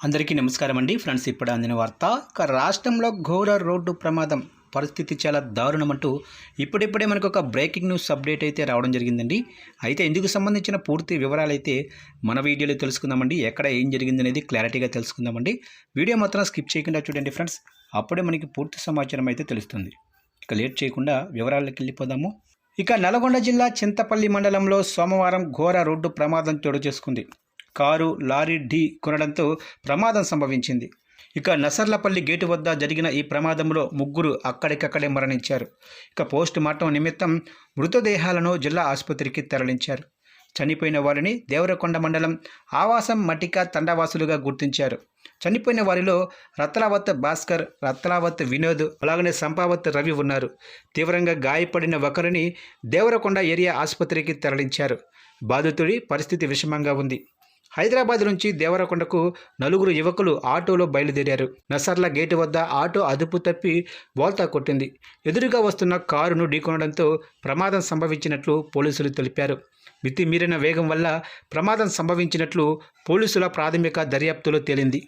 అందరికీ నమస్కారం అండి. ఫ్రెండ్స్ ఇప్పుడు అందిన వార్త ఇక రాష్ట్రంలో ఘోర రోడ్డు ప్రమాదం పరిస్థితి చాలా దారుణం అంటూ ఇప్పుడిప్పుడే మనకు ఒక బ్రేకింగ్ న్యూస్ అప్డేట్ అయితే రావడం జరిగిందండి. అయితే ఇందుకు సంబంధించిన పూర్తి వివరాలు అయితే మన వీడియోలో తెలుసుకుందామండి. ఎక్కడ ఏం జరిగింది అనేది క్లారిటీగా తెలుసుకుందామండి. వీడియో మాత్రం స్కిప్ చేయకుండా చూడండి ఫ్రెండ్స్. అప్పుడే మనకి పూర్తి సమాచారం అయితే తెలుస్తుంది. ఇక లేట్ చేయకుండా వివరాలకు వెళ్ళిపోదాము. ఇక నల్గొండ జిల్లా చింతపల్లి మండలంలో సోమవారం ఘోర రోడ్డు ప్రమాదం చోటు చేసుకుంది. కారు లారీ ఢీ కొనడంతో ప్రమాదం సంభవించింది. ఇక నసర్లపల్లి గేటు వద్ద జరిగిన ఈ ప్రమాదంలో ముగ్గురు అక్కడికక్కడే మరణించారు. ఇక పోస్ట్ మార్టం నిమిత్తం మృతదేహాలను జిల్లా ఆసుపత్రికి తరలించారు. చనిపోయిన వారిని దేవరకొండ మండలం ఆవాసం మటిక తండవాసులుగా గుర్తించారు. చనిపోయిన వారిలో రత్లావత్ భాస్కర్ రత్లావత్ వినోద్ అలాగనే సంపావత్ రవి ఉన్నారు. తీవ్రంగా గాయపడిన ఒకరిని దేవరకొండ ఏరియా ఆసుపత్రికి తరలించారు. బాధితుడి పరిస్థితి విషమంగా ఉంది. హైదరాబాద్ నుంచి దేవరకొండకు నలుగురు యువకులు ఆటోలో బయలుదేరారు. నసర్ల గేటు వద్ద ఆటో అదుపు తప్పి బోల్తా కొట్టింది. ఎదురుగా వస్తున్న కారును ఢీకొనడంతో ప్రమాదం సంభవించినట్లు పోలీసులు తెలిపారు. మితిమీరిన వేగం వల్ల ప్రమాదం సంభవించినట్లు పోలీసుల ప్రాథమిక దర్యాప్తులో తేలింది.